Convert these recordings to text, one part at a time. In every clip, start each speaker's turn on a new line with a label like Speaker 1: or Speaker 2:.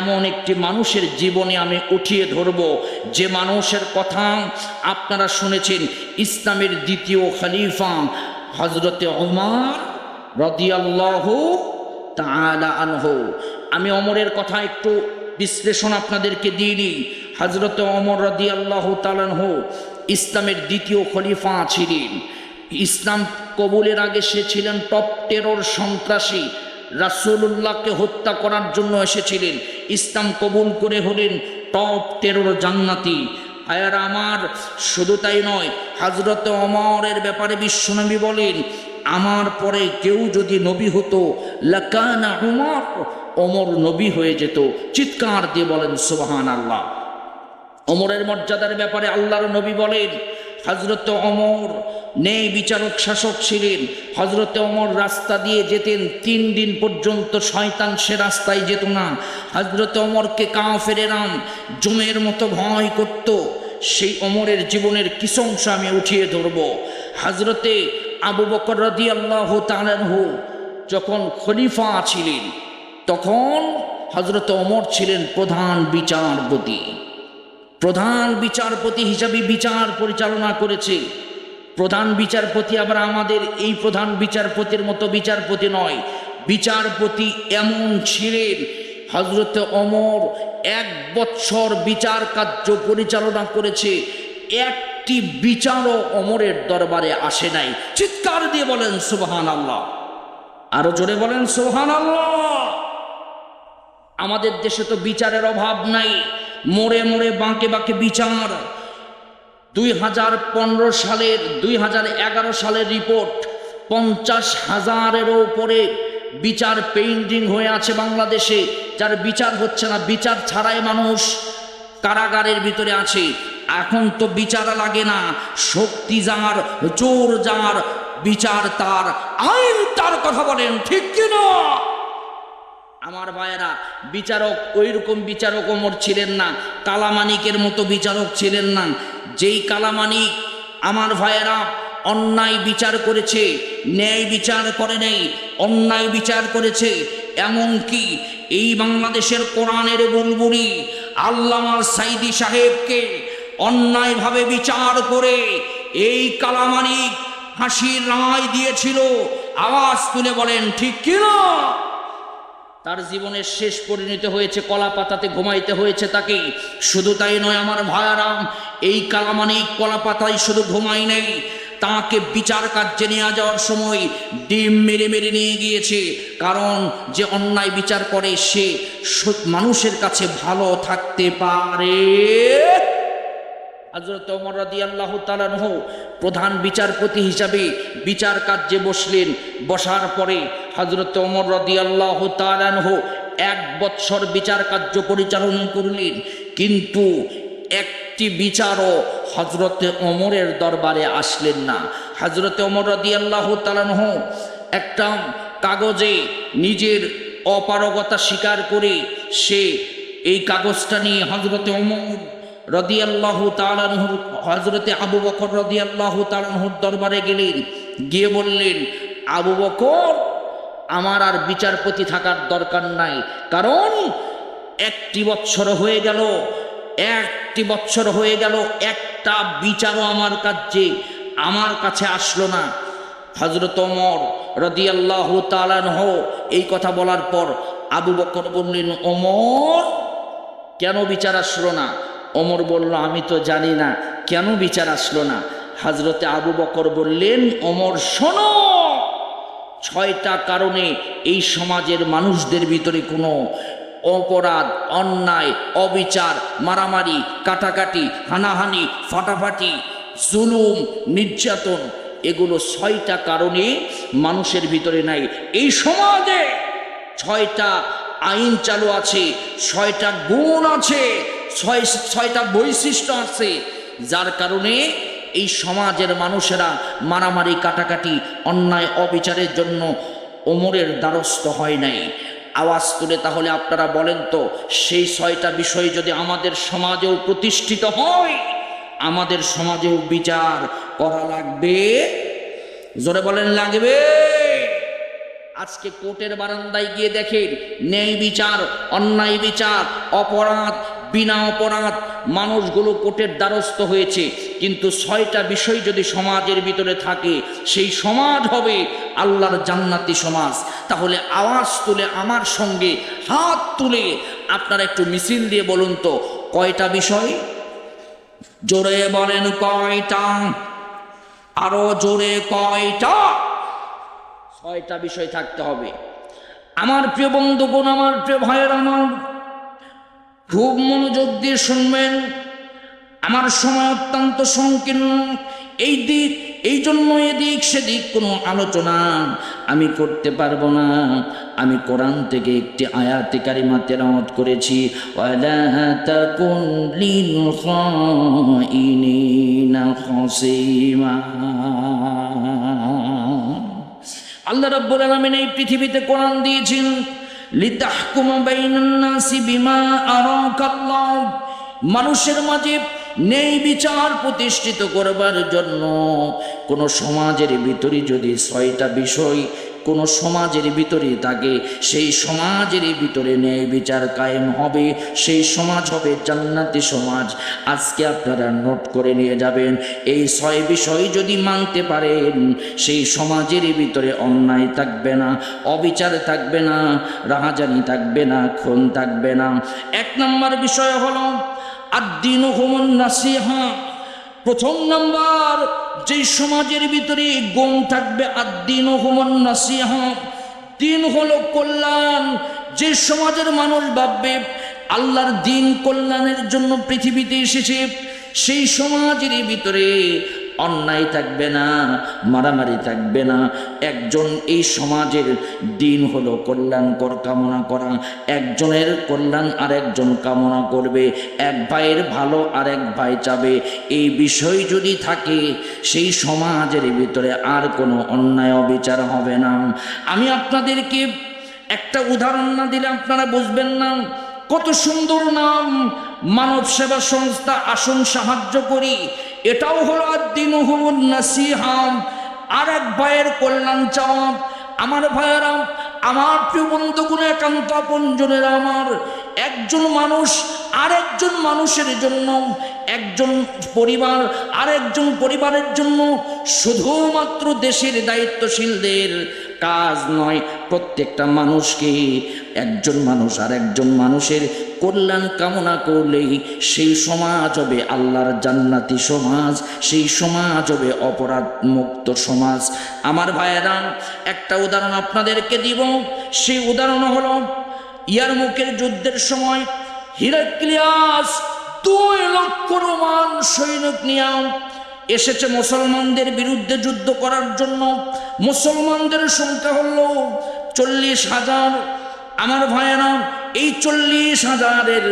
Speaker 1: এমন একটি মানুষের জীবনে আমি উঠিয়ে ধরব। যে মানুষের কথা আপনারা শুনেছেন, ইসলামের দ্বিতীয় খালিফা হজরতে ওমর রদিয়াল্লাহ তাআলা আনহু। আমি অমরের কথা একটু বিশ্লেষণ আপনাদেরকে দিইনি হজরত অমর রদি আল্লাহ তালানহু ইসলামের দ্বিতীয় খলিফা ছিলেন। ইসলাম কবুলের আগে সে ছিলেন টপ টেরর সন্ত্রাসী। রাসূলুল্লাহকে হত্যা করার জন্য এসেছিলেন। ইসলাম কবুল করে হলেন টপ টেরর জান্নাতি। আয়ার আমার, শুধু তাই নয় হজরত অমরের ব্যাপারে বিশ্বনবী বলেন, আমার পরে কেউ যদি নবী হতো, লাকানা উমর। অমর নবী হয়ে যেত। চিৎকার দিয়ে বলেন সুবহান আল্লাহ অমরের মর্যাদার ব্যাপারে আল্লাহর নবী বলেন হজরত অমর নেই বিচারক শাসক ছিলেন। হজরত অমর রাস্তা দিয়ে যেতেন, তিন দিন পর্যন্ত শয়তান সে রাস্তায় যেত না। হজরত অমরকে কাঁ ফেরেরাম জমের মতো ভয় করত। সেই অমরের জীবনের কিছু অংশ আমি উঠিয়ে ধরব। হজরতে আবু বকর রদি আল্লাহ তালানহু যখন খলিফা ছিলেন, তখন হজরত অমর ছিলেন প্রধান বিচারপতি। প্রধান বিচারপতি হিসাবে বিচার পরিচালনা করেছে। প্রধান বিচারপতি আবার আমাদের এই প্রধান বিচারপতির মতো বিচারপতি নয়। বিচারপতি এমন ছিলেন হজরত অমর এক বৎসর বিচার কার্য পরিচালনা করেছে। একটি বিচারও অমরের দরবারে আসে নাই। চিৎকার দিয়ে বলেন সুবহান আল্লাহ আরও জোরে বলেন সুবহান আল্লাহ আমাদের দেশে তো বিচারের অভাব নাই। মোড়ে মোড়ে বাঁকে বাঁকে বিচার দুই হাজার পনেরো সালের, দুই হাজার এগারো সালের রিপোর্ট, পঞ্চাশ হাজারেরও উপরে বিচার পেইন্টিং হয়ে আছে বাংলাদেশে। যার বিচার হচ্ছে না, বিচার ছাড়াই মানুষ কারাগারের ভিতরে আছে। এখন তো বিচার লাগে না, শক্তি যার, জোর যার, বিচার তার, আইন তার কথা বলেন, ঠিক কিনা? আমার ভাইয়েরা, বিচারক ওই রকম বিচারক ওমর ছিলেন না, কালামানিকের মতো বিচারক ছিলেন না। যেই কালামানিক আমার ভাইয়েরা অন্যায় বিচার করেছে, ন্যায় বিচার করে নেই, অন্যায় বিচার করেছে, এমনকি এই বাংলাদেশের কোরআনের বুলবুলি আল্লামা সাইদি সাহেবকে অন্যায়ভাবে বিচার করে এই কালামানিক হাসির রায় দিয়েছিল। আওয়াজ তুলে বলেন, ঠিক কিনা? তার জীবনের শেষ পরিণত হয়েছে, কলা পাতাতে ঘুমাইতে হয়েছে তাকে। শুধু তাই নয়, আমার ভায়ারাম এই কালামানিক কলা পাতায় শুধু ঘুমাই নেই। তাকে বিচার কার্যে নিয়ে যাওয়ার সময় ডিম মেরে মেরে নিয়ে গিয়েছে। কারণ যে অন্যায় বিচার করে, সে মানুষের কাছে ভালো থাকতে পারে। হজরত ওমর রাদি আল্লাহ তালানহ প্রধান বিচারপতি হিসাবে বিচার কার্যে বসলেন। বসার পরে হজরত ওমর আল্লাহ তালানহ এক বৎসর বিচার কার্য পরিচালনা করলেন। কিন্তু একটি বিচারও হজরতে ওমরের দরবারে আসলেন না। হজরতে ওমর আল্লাহ তালানহ একটা কাগজে নিজের অপারগতা স্বীকার করে সে এই কাগজটা নিয়ে হজরতে ওমর রদিয়াল্লাহু তালানহুর হজরতে আবু বকর রদি রদিয়াল্লাহু তালানহুর দরবারে গেলেন। গিয়ে বললেন, আবু বকর আমার আর বিচারপতি থাকার দরকার নাই। কারণ একটি বৎসর হয়ে গেল, একটি বৎসর হয়ে গেল, একটা বিচারও আমার কাছে আমার কাছে আসলো না। হজরত ওমর রদিয়াল্লাহ তালানহ এই কথা বলার পর আবু বকর বললেন অমর কেন বিচার আসলো না? অমর বলল, আমি তো জানি না, কেন বিচার আসলো না? হাজরতে আবু বকর বললেন অমর শোনো। ছয়টা কারণে এই সমাজের মানুষদের ভিতরে কোনো অপরাধ, অন্যায়, অবিচার, মারামারি, কাটাকাটি, হানাহানি, ফাটাফাটি, জুলুম, নির্যাতন, এগুলো ছয়টা কারণে মানুষের ভিতরে নাই। এই সমাজে ছয়টা আইন চালু আছে, ছয়টা গুণ আছে, ছয়, ছয়টা বৈশিষ্ট্য আছে, যার কারণে এই সমাজের মানুষেরা মারামারি, কাটাকাটি, অন্যায়, অবিচারের জন্য ওমরের দ্বারস্থ হয় নাই। আওয়াজ তুলে তাহলে আপনারা বলেন তো, সেই ছয়টা বিষয় যদি আমাদের সমাজেও প্রতিষ্ঠিত হয়, আমাদের সমাজেও বিচার করা লাগবে? জোরে বলেন, লাগবে। আজকে কোর্টের বারান্দায় গিয়ে দেখেন, ন্যায় বিচার, অন্যায় বিচার, অপরাধ, বিনা অপরাধ মানুষগুলো কোর্টের দ্বারস্থ হয়েছে। কিন্তু ছয়টা বিষয় যদি সমাজের ভিতরে থাকে, সেই সমাজ হবে আল্লাহর জান্নাতি সমাজ। তাহলে আওয়াজ তুলে আমার সঙ্গে, হাত তুলে আপনারা একটু মিছিল দিয়ে বলুন তো, কয়টা বিষয়? জোরে বলেন কয়টা? আরও জোরে কয়টা? ছয়টা বিষয় থাকতে হবে। আমার প্রিয় বন্ধুগণ, আমার প্রিয় ভাইয়ের, আমার খুব মনোযোগ দিয়ে শুনবেন। আমার সময় অত্যন্ত সংকীর্ণ। এই দিক, এই জন্য এদিক, সেদিক কোনো আলোচনা আমি করতে পারব না। আমি কোরআন থেকে একটি আয়াতে কারিমা তেলাওয়াত করেছি। আল্লাহ রাব্বুল আলামিন এই পৃথিবীতে কোরআন দিয়েছেন। লিতাহকুমা বাইনান বিমা আরাকাল্লাহ। মানুষের মাঝে নেই বিচার প্রতিষ্ঠিত করবার জন্য কোন সমাজের ভিতরে যদি ছয়টা বিষয় কোন সমাজের ভিতরে থাকে। সেই সমাজের ভিতরে ন্যায় বিচার কায়েম হবে। সেই সমাজ হবে জান্নাতি সমাজ। আজকে আপনারা নোট করে নিয়ে যাবেন, এই ছয় বিষয় যদি মানতে পারেন, সেই সমাজের ভিতরে অন্যায় থাকবে না, অবিচার থাকবে না, রাহাজানি থাকবে না, খুন থাকবে না। এক নম্বর বিষয় হলো আদিন হোমন নাসিহা প্রথম নাম্বার, যে সমাজের ভিতরে গম থাকবে আদিন তিন হলো কল্যাণ, যে সমাজের মানুষ ভাববে আল্লাহর দিন কল্যাণের জন্য পৃথিবীতে এসেছে, সেই সমাজের ভিতরে অন্যায় থাকবে না, মারামারি থাকবে না। একজন এই সমাজের দিন হলো কল্যাণকর কামনা করা। একজনের কল্যাণ আর একজন কামনা করবে। এক ভাইয়ের ভালো আর এক ভাই চাবে। এই বিষয় যদি থাকে, সেই সমাজের ভিতরে আর কোনো অন্যায় অবিচার হবে না। আমি আপনাদেরকে একটা উদাহরণ না দিলে আপনারা বুঝবেন না কত সুন্দর নাম মানব সেবা সংস্থা আসন সাহায্য করি। এটাও হলো আদিন আর এক ভাইয়ের কল্যাণ চাওয়া। আমার ভাইয়েরা, আমার প্রিয় বন্ধুগুলো একান্ত আপনজনের আমার, একজন মানুষ আর একজন মানুষের জন্য, একজন পরিবার আর একজন পরিবারের জন্য শুধুমাত্র দেশের দায়িত্বশীলদের কাজ নয়, প্রত্যেকটা মানুষকে একজন মানুষ আর একজন মানুষের কল্যাণ কামনা করলেই সেই সমাজ হবে আল্লাহর জান্নাতি সমাজ, সেই সমাজ হবে অপরাধ মুক্ত সমাজ। আমার ভাইয়েরা, একটা উদাহরণ আপনাদেরকে দিব। সেই উদাহরণ হলো ইয়ার মুখের যুদ্ধের সময় হিরাক্লিয়াস দুই লক্ষ রোমান সৈনিক নিয়ে এসেছে মুসলমানদের বিরুদ্ধে যুদ্ধ করার জন্য। মুসলমানদের সংখ্যা হলো চল্লিশ হাজার। আমার ভাইয়েরা এই চল্লিশ হাজারের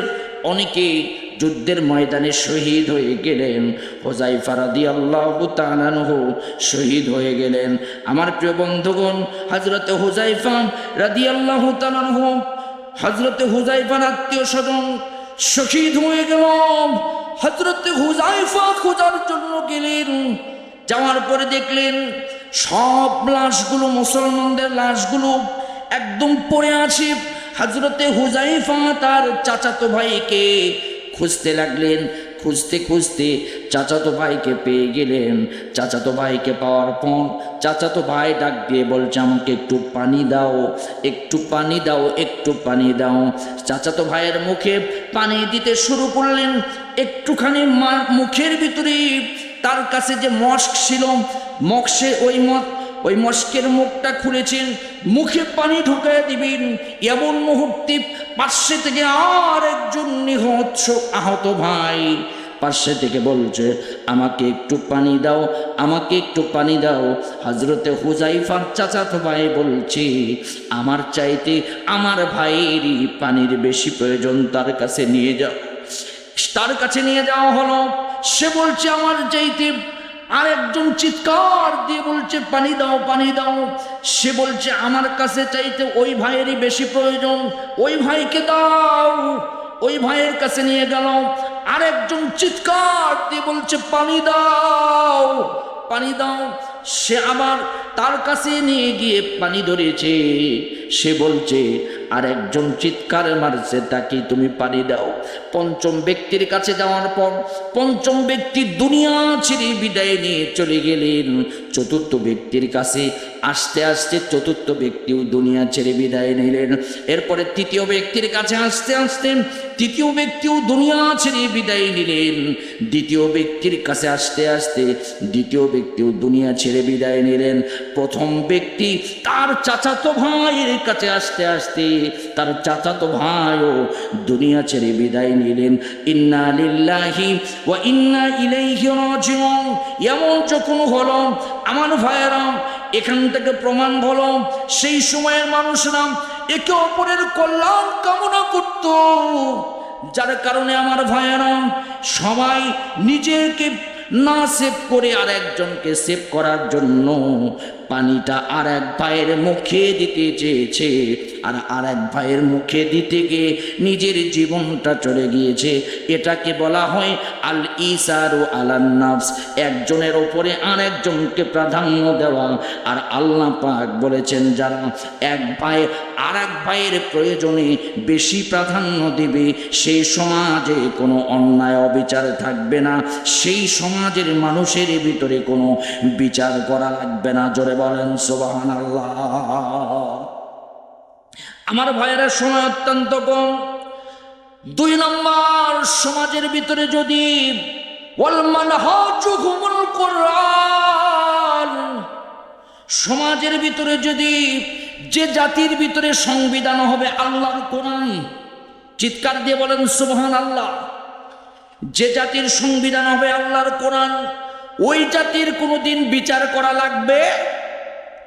Speaker 1: অনেকে যুদ্ধের ময়দানে শহীদ হয়ে গেলেন। হোজাই ফারাদি আল্লাহ তালানহু শহীদ হয়ে গেলেন। আমার প্রিয় বন্ধুগণ হজরত হুজাইফা রাদি আল্লাহ তালানহু হজরতে হুজাইফার আত্মীয় স্বজন শহীদ হয়ে গেল হজরতে হুজাইফা খোঁজার জন্য গেলেন। যাওয়ার পরে দেখলেন সব লাশগুলো, মুসলমানদের লাশগুলো একদম পড়ে আছে। হজরতে হুজাইফা তার চাচাতো ভাইকে খুঁজতে লাগলেন, খুঁজতে খুঁজতে চাচাতো ভাইকে পেয়ে গেলেন। চাচাতো ভাইকে পাওয়ার পর চাচাতো ভাই ডাক দিয়ে বলছে, আমাকে একটু পানি দাও, একটু পানি দাও, একটু পানি দাও। চাচাতো ভাইয়ের মুখে পানি দিতে শুরু করলেন। একটুখানি মুখের ভিতরে তার কাছে যে মস্ক ছিল মক্সে ওই মত ওই মস্কের মুখটা খুলেছেন, মুখে পানি ঢুকায় দিবেন। এমন মুহূর্তে পার্শ্বে থেকে আর একজন নিহত আহত ভাই পার্শ্বে থেকে বলছে, আমাকে একটু পানি দাও, আমাকে একটু পানি দাও। হজরতে হুজাইফার চাচাতো ভাই বলছে, আমার চাইতে আমার ভাইয়েরই পানির বেশি প্রয়োজন তার কাছে নিয়ে যাও। তার কাছে নিয়ে যাওয়া হলো। সে বলছে, আমার চাইতে আর একজন চিৎকার দিয়ে বলছে, পানি দাও পানি দাও। সে বলছে, আমার কাছে চাইতে ওই ভাইয়েরই বেশি প্রয়োজন। ওই ভাইকে দাও, ওই ভাইয়ের কাছে নিয়ে গেল। আর একজন চিৎকার দিয়ে বলছে, পানি দাও পানি দাও। সে আবার তার কাছে নিয়ে গিয়ে পানি ধরেছে। সে বলছে আর একজন চিৎকার মারছে, তাকে তুমি পানি দাও। পঞ্চম ব্যক্তির কাছে যাওয়ার পর পঞ্চম ব্যক্তি দুনিয়া ছেড়ে বিদায় নিয়ে চলে গেলেন। চতুর্থ ব্যক্তির কাছে আসতে আসতে চতুর্থ ব্যক্তিও দুনিয়া ছেড়ে বিদায় নিলেন। এরপরে তৃতীয় ব্যক্তির কাছে আসতে আস্তে তৃতীয় ব্যক্তিও দুনিয়া ছেড়ে বিদায় নিলেন। দ্বিতীয় ব্যক্তির কাছে আসতে আসতে দ্বিতীয় ব্যক্তিও দুনিয়া ছেড়ে বিদায় নিলেন। প্রথম ব্যক্তি তার চাচাতো ভাইয়ের কাছে আসতে আসতে তার চাচাতো ভাইও দুনিয়া ছেড়ে বিদায় নিলেন। ইন্না লিল্লাহি ওয়া ইন্না ইলাইহি রাজিউন। এমন যখন হলো আমার ভাইয়েরা এখান থেকে প্রমাণ হলো, সেই সময়ের মানুষরা একে অপরের কল্যাণ কামনা করত। যার কারণে আমার ভাইয়েরা সবাই নিজেকে না সেভ করে আর একজনকে সেভ করার জন্য পানিটা আর এক ভাইয়ের মুখে দিতে চেয়েছে। আর আর এক ভাইয়ের মুখে দিতে গিয়ে নিজের জীবনটা চলে গিয়েছে। এটাকে বলা হয় আল ইসার ও আলান্নাফস। একজনের ওপরে আর একজনকে প্রাধান্য দেওয়া। আর আল্লাহ পাক বলেছেন, যারা এক ভাই আর এক ভাইয়ের প্রয়োজনে বেশি প্রাধান্য দিবে সেই সমাজে কোনো অন্যায় অবিচার থাকবে না। সেই সমাজের মানুষের ভিতরে কোনো বিচার করা লাগবে না। জোরে বলেন সোবাহান আল্লাহ আমার ভাইয়েরা সময় অত্যন্ত কম। দুই নম্বর সমাজের ভিতরে যদি সমাজের ভিতরে যদি যে জাতির ভিতরে সংবিধান হবে আল্লাহর কোরআন, চিৎকার দিয়ে বলেন সুবহান আল্লাহ যে জাতির সংবিধান হবে আল্লাহর কোরআন, ওই জাতির কোনোদিন বিচার করা লাগবে?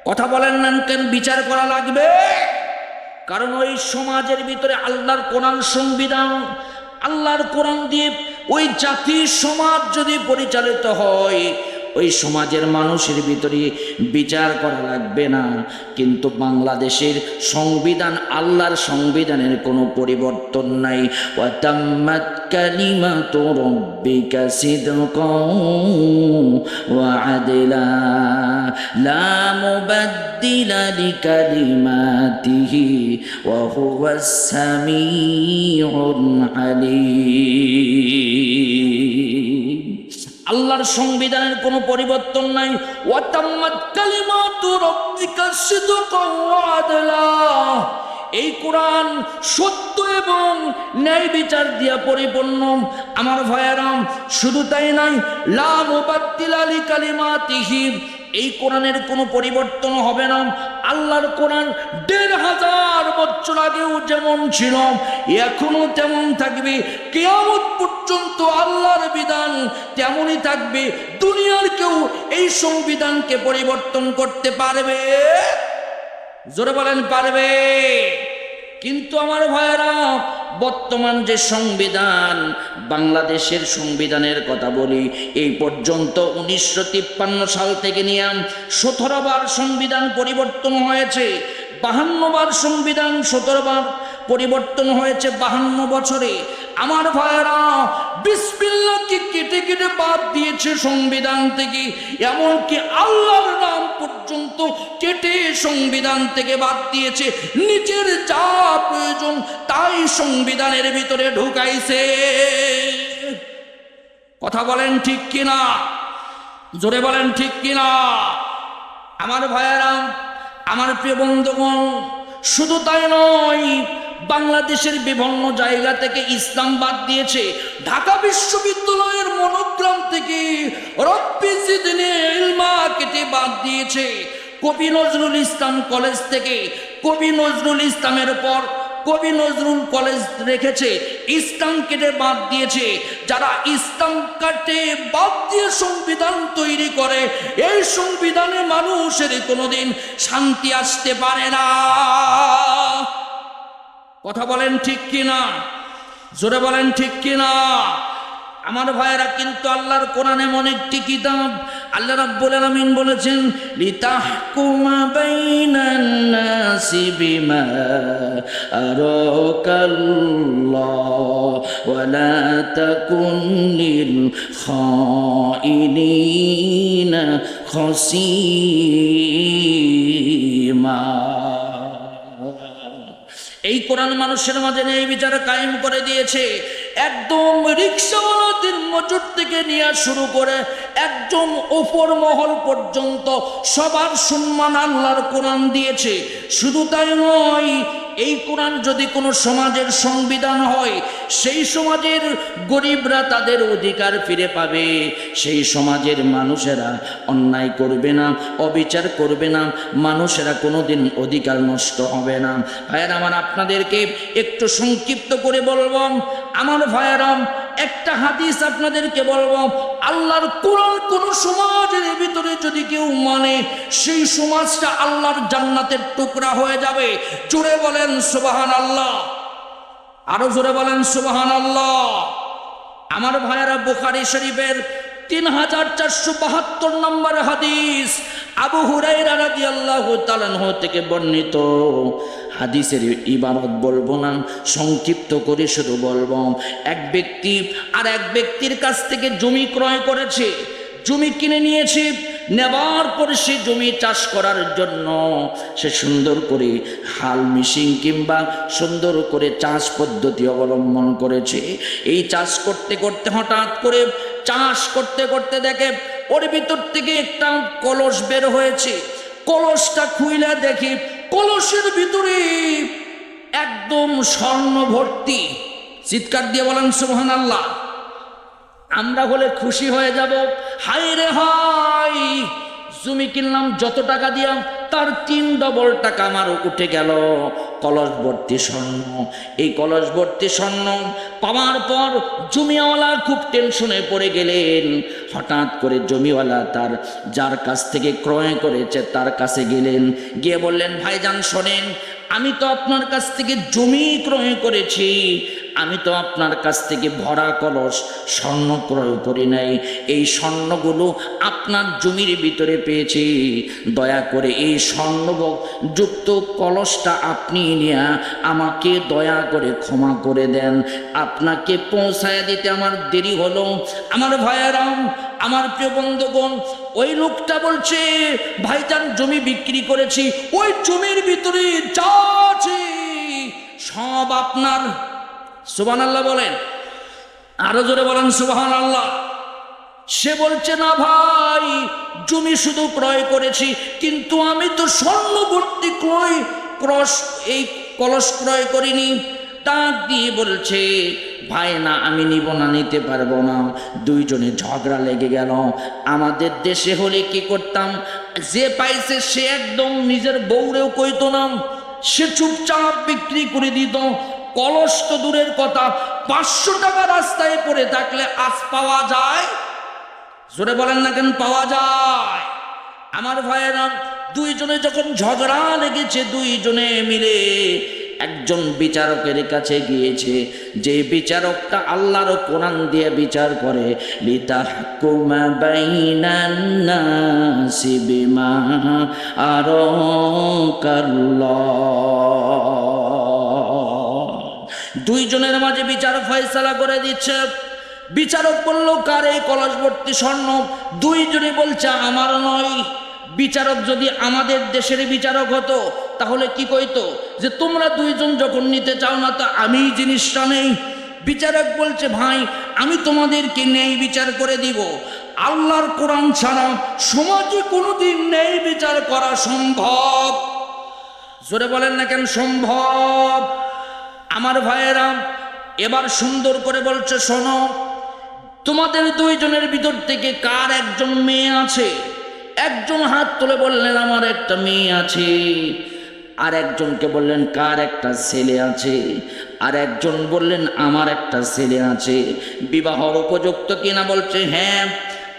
Speaker 1: কথা বলেন না, কেন বিচার করা লাগবে? কারণ ওই সমাজের ভিতরে আল্লাহর কোরআন সংবিধান, আল্লাহর কোরআন দিয়ে ওই জাতির সমাজ যদি পরিচালিত হয় ওই সমাজের মানুষের ভিতরে বিচার করা লাগবে না। কিন্তু বাংলাদেশের সংবিধান, আল্লাহর সংবিধানের কোনো পরিবর্তন নাই। ওয়াতাম্মাত রাব্বিকা সিদকান ওয়া আদলা। লা মুবাদ্দিলা লিকালিমাতিহি ওয়া হুয়াস সামিউল আলিম। আল্লাহর সংবিধানের কোনো পরিবর্তন নাই। এই কোরআন সত্য এবং ন্যায় বিচার দিয়া পরিপূর্ণ। আমার ভয়ারাম শুধু তাই নাই লাভ কালিমা লিকালিমাতিহি এই কোরআনের কোনো পরিবর্তন হবে না। আল্লাহর কোরআন দেড় হাজার বছর আগেও যেমন ছিল এখনও তেমন থাকবে। কেয়ামত পর্যন্ত আল্লাহর বিধান তেমনই থাকবে। দুনিয়ার কেউ এই সংবিধানকে পরিবর্তন করতে পারবে? জোরে বলেন, পারবে। কিন্তু আমার ভাইয়েরা বর্তমান যে সংবিধান, বাংলাদেশের সংবিধানের কথা বলি, এই পর্যন্ত উনিশশো তিপ্পান্ন সাল থেকে নিয়ে সতেরো বার সংবিধান পরিবর্তন হয়েছে বাহান্নবার সংবিধান, সতেরো বার পরিবর্তন হয়েছে বাহান্ন বছরে। আমার ভাইয়েরা, বিসমিল্লাহকে কেটে কেটে বাদ দিয়েছে সংবিধান থেকে, এমনকি আল্লাহর নাম পর্যন্ত কেটে সংবিধান থেকে বাদ দিয়েছে। নিজের যা প্রয়োজন তাই সংবিধানের ভিতরে ঢুকাইছে। কথা বলেন ঠিক কিনা? জোরে বলেন ঠিক কিনা? আমার ভাইয়েরা, আমার প্রিয় বন্ধুগণ, শুধু তাই নয় বাংলাদেশের বিভিন্ন জায়গা থেকে ইসলাম বাদ দিয়েছে। ঢাকা বিশ্ববিদ্যালয়ের মনোগ্রাম থেকে রব্বি জিদনি ইলমা কেটে বাদ দিয়েছে। কবি নজরুল ইসলাম কলেজ থেকে কবি নজরুল ইসলামের পর কবি নজরুল কলেজ রেখেছে, ইসলাম কেটে বাদ দিয়েছে। যারা ইসলাম কাটে, বাদ দিয়ে সংবিধান তৈরি করে, এই সংবিধানে মানুষের কোনোদিন শান্তি আসতে পারে না। কথা বলেন ঠিক কি না জোরে বলেন ঠিক কি না আমার ভাইয়েরা কিন্তু আল্লাহর কোরআনে এমন একটি কিতাব আল্লাহ রাব্বুল আলামিন বলেছেন, লিতাহকুমা বাইনান নাসি বিমা আরাকাল্লাহ ওয়ালা তাকুন লিল খাইনিনা খাসিমা। এই কোরআন মানুষের মাঝে নেই বিচার কায়েম করে দিয়েছে। একদম রিক্সাওয়ালাদের মজুর থেকে নেওয়া শুরু করে একদম ওপর মহল পর্যন্ত সবার সম্মান আল্লাহর কোরআন দিয়েছে। শুধু তাই নয় এই কোরআন যদি কোনো সমাজের সংবিধান হয়, সেই সমাজের গরিবরা তাদের অধিকার ফিরে পাবে। সেই সমাজের মানুষেরা অন্যায় করবে না, অবিচার করবে না, মানুষেরা কোনো দিন অধিকার নষ্ট হবে না। ভাইয়ের আমার আপনাদেরকে একটু সংক্ষিপ্ত করে বলব। আমার ভাইয়েরাম একটা হাদিস আপনাদেরকে বলব, আল্লাহর কোরআন কোন সমাজের ভিতরে যদি কেউ মানে সেই সমাজটা আল্লাহর জান্নাতের টুকরা হয়ে যাবে। জোরে বলেন সুবাহান আল্লাহ আরও জোরে বলেন সুবাহান আল্লাহ আমার ভাইয়েরা বুখারি শরীফের তিন হাজার চারশো বাহাত্তর নম্বর হাদিস আবু হুরাইরা থেকে বর্ণিত। হাদিসের ইবারত বলব না, সংক্ষিপ্ত করে শুধু বলব, এক ব্যক্তি আর এক ব্যক্তির কাছ থেকে জমি ক্রয় করেছে, জমি কিনে নিয়েছে, নেবার পরে সে জমি চাষ করার জন্য সে সুন্দর করে হাল মিশিং কিংবা সুন্দর করে চাষ পদ্ধতি অবলম্বন করেছে। এই চাষ করতে করতে হঠাৎ করে চাষ করতে করতে দেখে ওর ভিতর থেকে একটা কলস বের হয়েছে। কলসটা খুইলা দেখি, কলসের ভিতরে একদম স্বর্ণ ভর্তি। চিৎকার দিয়ে বলেন সুবহান আল্লাহ আমরা হলে খুশি হয়ে যাব। হাই রে হাই জমি কিনলাম যত টাকা দিলাম তার তিন ডবল টাকা আমার উঠে গেল। কলস ভর্তি স্বর্ণ। এই কলসবর্তী স্বর্ণ পাওয়ার পর জমিওয়ালা খুব টেনশনে পড়ে গেলেন। হঠাৎ করে জমিওয়ালা তার, যার কাছ থেকে ক্রয় করেছে তার কাছে গেলেন। গিয়ে বললেন, ভাইজান, শোনেন, আমি তো আপনার কাছ থেকে জমি ক্রয় করেছি। আমি তো আপনার কাছ থেকে ভরা কলস স্বর্ণ ক্রয় করি নাই। এই স্বর্ণগুলো আপনার জমির ভিতরে পেয়েছি। দয়া করে এই স্বর্ণ যুক্ত কলসটা আপনি নিয়ে আমাকে দয়া করে ক্ষমা করে দেন। আপনাকে পৌঁছায় দিতে আমার দেরি হলো। আমার ভাইয়ারাম আমার প্রিয় বন্ধুগণ, ওই লোকটা বলছে ভাইজান জমি বিক্রি করেছি। ওই জমির ভিতরে যা আছে সব আপনার সুবান আল্লাহ বলেন। আরও জোরে বলেন সুবাহান আল্লাহ সে বলছে, না ভাই, জমি শুধু ক্রয় করেছি, কিন্তু আমি তো স্বর্ণবর্তী ক্রয়, ক্রস, এই কলস ক্রয় করিনি। ডাক দিয়ে বলছে, ভাই, না, আমি নিব না, নিতে পারব না। দুইজনে ঝগড়া লেগে গেল। আমাদের দেশে হলে কি করতাম? যে পাইছে সে একদম নিজের বউরেও কইতো না। সে চুপচাপ বিক্রি করে দিত। কলস তো দূরের কথা। পাঁচশো টাকা রাস্তায় পড়ে থাকলে আজ পাওয়া যায়? জোরে বলেন না কেন পাওয়া যায়? আমার ভাইয়েরা, দুইজনে যখন ঝগড়া লেগেছে, দুইজনে মিলে একজন বিচারকের কাছে গিয়েছে। যে বিচারকটা আল্লাহর কোরআন দিয়ে বিচার করে লিতা হুকুমা বাইনান নাসি বিমা আরাকাল্লাহ। দুইজনের মাঝে বিচার ফয়সালা করে দিচ্ছে। বিচারক বলল, কার এই কলসবর্তী স্বর্ণ? দুইজনে বলছে, আমার নয়। বিচারক যদি আমাদের দেশের বিচারক হতো, তাহলে কি কইতো? যে তোমরা দুইজন যখন নিতে চাও না, তো আমি জিনিসটা নেই। বিচারক বলছে, ভাই, আমি তোমাদেরকে নেই বিচার করে দিব। আল্লাহর কোরআন ছাড়া সমাজে কোনোদিন নেই বিচার করা সম্ভব। জোরে বলেন না কেন, সম্ভব। আমার ভাইয়েরা, এবার সুন্দর করে বলছে, শোনো, তোমাদের দুইজনের ভিতর থেকে কার একজন মেয়ে আছে? একজন হাত তুলে বললেন, আমার একটা মেয়ে আছে। আর একজনকে বললেন, কার একটা ছেলে আছে? আর একজন বললেন, আমার একটা ছেলে আছে। বিবাহর উপযুক্ত কিনা বলছে হ্যাঁ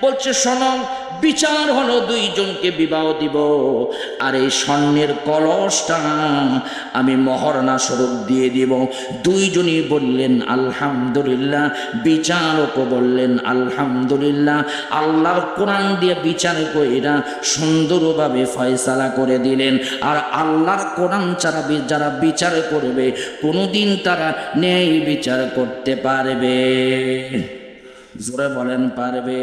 Speaker 1: বলছে শোনো বিচার হলো দুইজনকে বিবাহ দিব। আর এই স্বর্ণের কলসটা আমি মহরণা স্বরূপ দিয়ে দিব। দুইজনই বললেন, আলহামদুলিল্লাহ। বিচারকও বললেন, আলহামদুলিল্লাহ। আল্লাহর কোরআন দিয়ে বিচার কইরা সুন্দরভাবে ফয়সালা করে দিলেন। আর আল্লাহর কোরআন ছাড়া যারা বিচার করবে, কোনোদিন তারা ন্যায় বিচার করতে পারবে। জোরে বলেন পারবে।